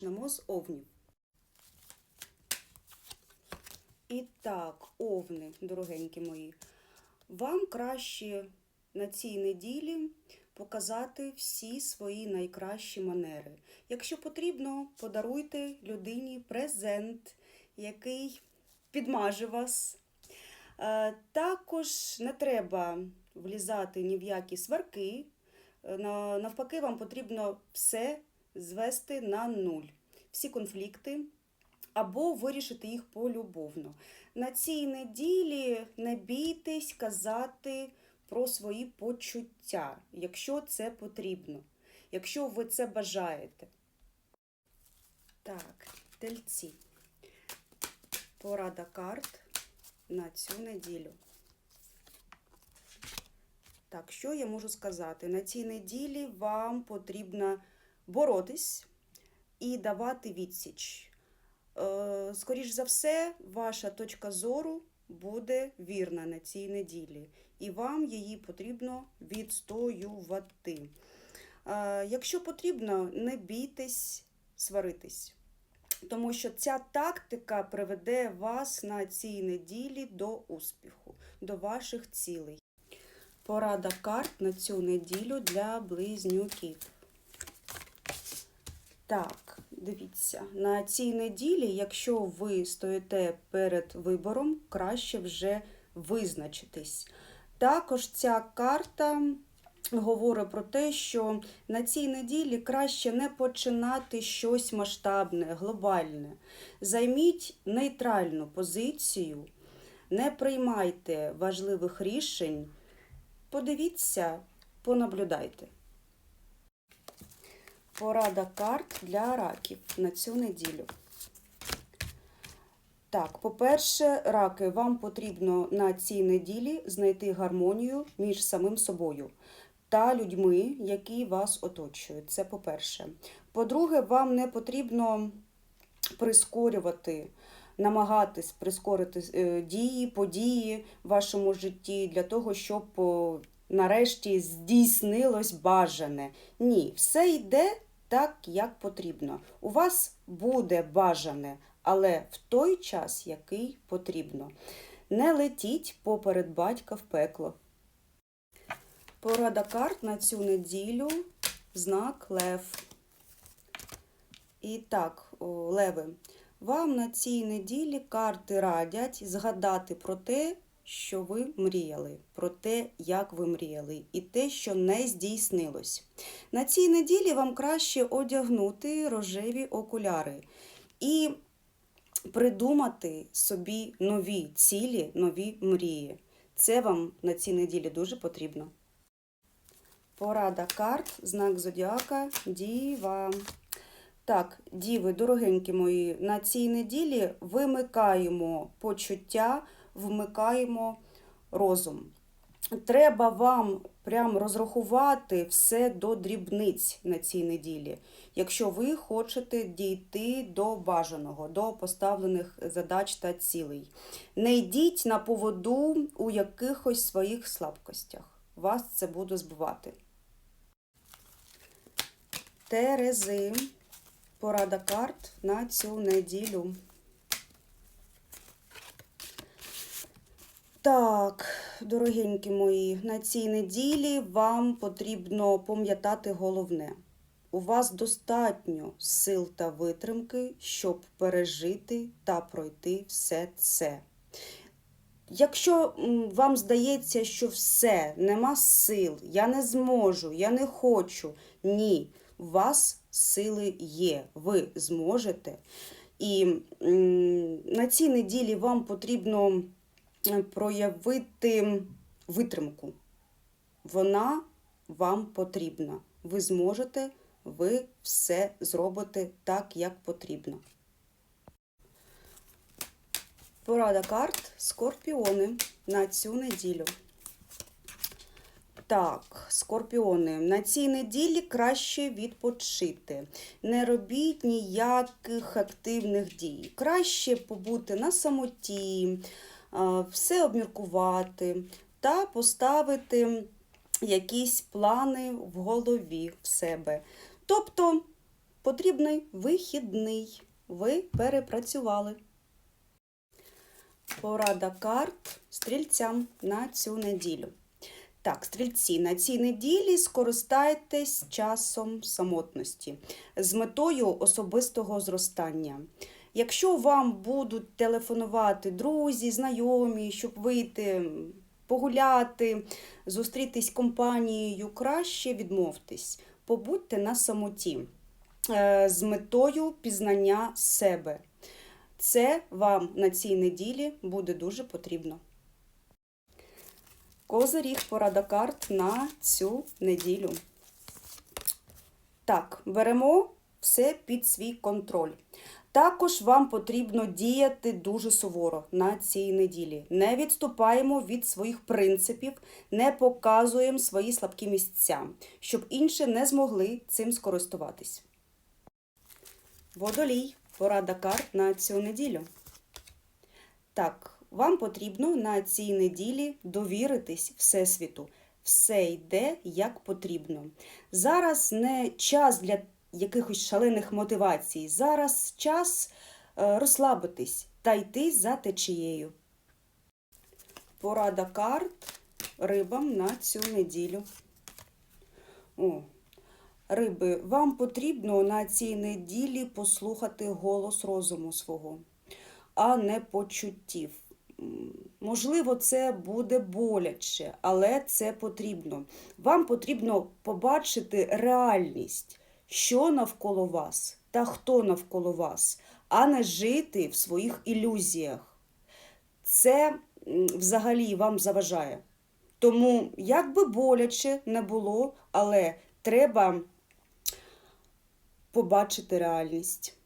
Почнемо з овнів. І так, овни, дорогенькі мої, вам краще на цій неділі показати всі свої найкращі манери. Якщо потрібно, подаруйте людині презент, який підмаже вас. Е, Також не треба влізати ні в які сварки. Е, Навпаки, вам потрібно все звести на нуль. Всі конфлікти або вирішити їх полюбовно. На цій неділі не бійтесь казати про свої почуття, якщо це потрібно, якщо ви це бажаєте. Так, тельці. Порада карт на цю неділю. Так, що я можу сказати? На цій неділі вам потрібно боротись і давати відсіч. Е, Скоріш за все, ваша точка зору буде вірна на цій неділі, і вам її потрібно відстоювати. Е, Якщо потрібно, не бійтесь сваритись, тому що ця тактика приведе вас на цій неділі до успіху, до ваших цілей. Порада карт на цю неділю для близнюків. Так, дивіться, на цій неділі, якщо ви стоїте перед вибором, краще вже визначитись. Також ця карта говорить про те, що на цій неділі краще не починати щось масштабне, глобальне. Займіть нейтральну позицію, не приймайте важливих рішень. Подивіться, понаблюдайте. Порада карт для раків на цю неділю. Так, по-перше, раки, вам потрібно на цій неділі знайти гармонію між самим собою та людьми, які вас оточують. Це по-перше. По-друге, вам не потрібно прискорювати, намагатись прискорити е, дії, події в вашому житті для того, щоб нарешті здійснилось бажане. Ні, все йде так, як потрібно. У вас буде бажане, але в той час, який потрібно. Не летіть поперед батька в пекло. Порада карт на цю неділю знак Лев. І так, леви, вам на цій неділі карти радять згадати про те, що ви мріяли, про те, як ви мріяли, і те, що не здійснилось. На цій неділі вам краще одягнути рожеві окуляри і придумати собі нові цілі, нові мрії. Це вам на цій неділі дуже потрібно. Порада карт, знак зодіака, діва. Так, діви, дорогенькі мої, на цій неділі вимикаємо почуття, вмикаємо розум. Треба вам прям розрахувати все до дрібниць на цій неділі, якщо ви хочете дійти до бажаного, до поставлених задач та цілей. Не йдіть на поводу у якихось своїх слабкостях. Вас це буде збивати. Терези. Порада карт на цю неділю. Так, дорогенькі мої, на цій неділі вам потрібно пам'ятати головне. У вас достатньо сил та витримки, щоб пережити та пройти все це. Якщо вам здається, що все, нема сил, я не зможу, я не хочу, ні, у вас сили є, ви зможете. І на цій неділі вам потрібно проявити витримку. Вона вам потрібна. Ви зможете, ви все зробите так, як потрібно. Порада карт Скорпіони на цю неділю. Так, скорпіони, на цій неділі краще відпочити. Не робіть ніяких активних дій. Краще побути на самоті, все обміркувати та поставити якісь плани в голові в себе. Тобто потрібний вихідний. Ви перепрацювали. Порада карт стрільцям на цю неділю. Так, стрільці, на цій неділі скористайтесь часом самотності з метою особистого зростання. Якщо вам будуть телефонувати друзі, знайомі, щоб вийти погуляти, зустрітись компанією, краще відмовтесь. Побудьте на самоті е, з метою пізнання себе. Це вам на цій неділі буде дуже потрібно. Козиріг порада карт на цю неділю. Так, беремо все під свій контроль. Також вам потрібно діяти дуже суворо на цій неділі. Не відступаємо від своїх принципів, не показуємо свої слабкі місця, щоб інші не змогли цим скористуватись. Водолій. Порада карт на цю неділю. Так, вам потрібно на цій неділі довіритись Всесвіту. Все йде як потрібно. Зараз не час для якихось шалених мотивацій. Зараз час е, розслабитись та йти за течією. Порада карт рибам на цю неділю. О, риби, вам потрібно на цій неділі послухати голос розуму свого, а не почуттів. Можливо, це буде боляче, але це потрібно. Вам потрібно побачити реальність, що навколо вас та хто навколо вас, а не жити в своїх ілюзіях. Це взагалі вам заважає. Тому, як би боляче не було, але треба побачити реальність.